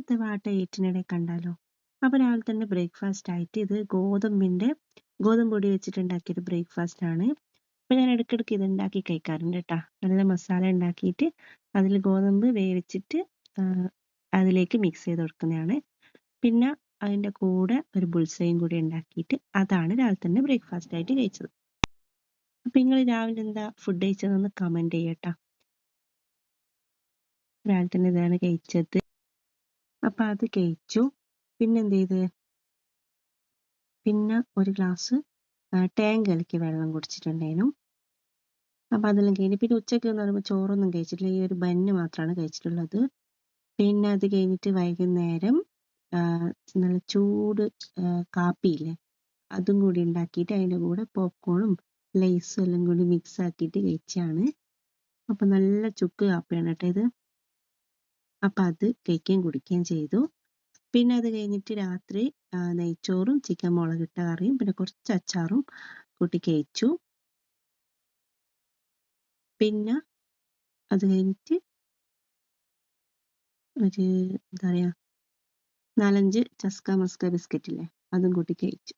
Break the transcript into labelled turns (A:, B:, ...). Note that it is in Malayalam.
A: ഇന്നത്തെ വാട്ട ഏറ്റിനിടെ കണ്ടാലോ? അപ്പൊ രാവിലെ തന്നെ ബ്രേക്ക്ഫാസ്റ്റ് ആയിട്ട് ഇത് ഗോതമ്പിന്റെ ഗോതമ്പ് പൊടി വെച്ചിട്ടുണ്ടാക്കിയൊരു ബ്രേക്ക്ഫാസ്റ്റ് ആണ്. അപ്പൊ ഞാൻ ഇടയ്ക്കിടയ്ക്ക് ഇത് ഉണ്ടാക്കി കഴിക്കാറുണ്ട് കേട്ടോ നല്ല മസാല ഉണ്ടാക്കിയിട്ട് അതിൽ ഗോതമ്പ് വേവിച്ചിട്ട് അതിലേക്ക് മിക്സ് ചെയ്ത് കൊടുക്കുന്നതാണ്. പിന്നെ അതിന്റെ കൂടെ ഒരു ബുൾസയും കൂടി ഉണ്ടാക്കിയിട്ട് അതാണ് രാവിലെ തന്നെ ബ്രേക്ക്ഫാസ്റ്റ് ആയിട്ട് കഴിച്ചത്. അപ്പൊ നിങ്ങൾ രാവിലെ എന്താ ഫുഡ് കഴിച്ചതെന്ന് കമന്റ് ചെയ്യട്ടോ രാവിലെ തന്നെ ഇതാണ് കഴിച്ചത്. അപ്പൊ അത് കഴിച്ചു. പിന്നെ എന്ത് ചെയ്ത്? പിന്നെ ഒരു ഗ്ലാസ് ടാങ്ക് കലക്കി വെള്ളം കുടിച്ചിട്ടുണ്ടായിരുന്നു. അപ്പൊ അതെല്ലാം കഴിഞ്ഞ് പിന്നെ ഉച്ചയ്ക്ക് എന്ന് പറയുമ്പോൾ ചോറൊന്നും കഴിച്ചിട്ടില്ല. ഈ ഒരു ബന്ന് മാത്രമാണ് കഴിച്ചിട്ടുള്ളത്. പിന്നെ അത് കഴിഞ്ഞിട്ട് വൈകുന്നേരം നല്ല ചൂട് കാപ്പിയില്ലേ അതും കൂടി ഉണ്ടാക്കിയിട്ട് അതിന്റെ കൂടെ പോപ്കോണും ലേസും എല്ലാം കൂടി മിക്സ് ആക്കിയിട്ട് കഴിച്ചാണ് അപ്പൊ നല്ല ചുക്ക് കാപ്പിയാണ് കേട്ടോ ഇത്. അപ്പൊ അത് കഴിക്കുകയും കുടിക്കുകയും ചെയ്തു. പിന്നെ അത് കഴിഞ്ഞിട്ട് രാത്രി നെയ്ച്ചോറും ചിക്കൻ മുളകിട്ട കറിയും പിന്നെ കുറച്ച് അച്ചാറും കൂട്ടി കഴിച്ചു. പിന്നെ അത് കഴിഞ്ഞിട്ട് ഒരു എന്താ പറയാ നാലഞ്ച് ചസ്ക മസ്ക ബിസ്ക്കറ്റ് ഇല്ലേ അതും കൂട്ടി കഴിച്ചു.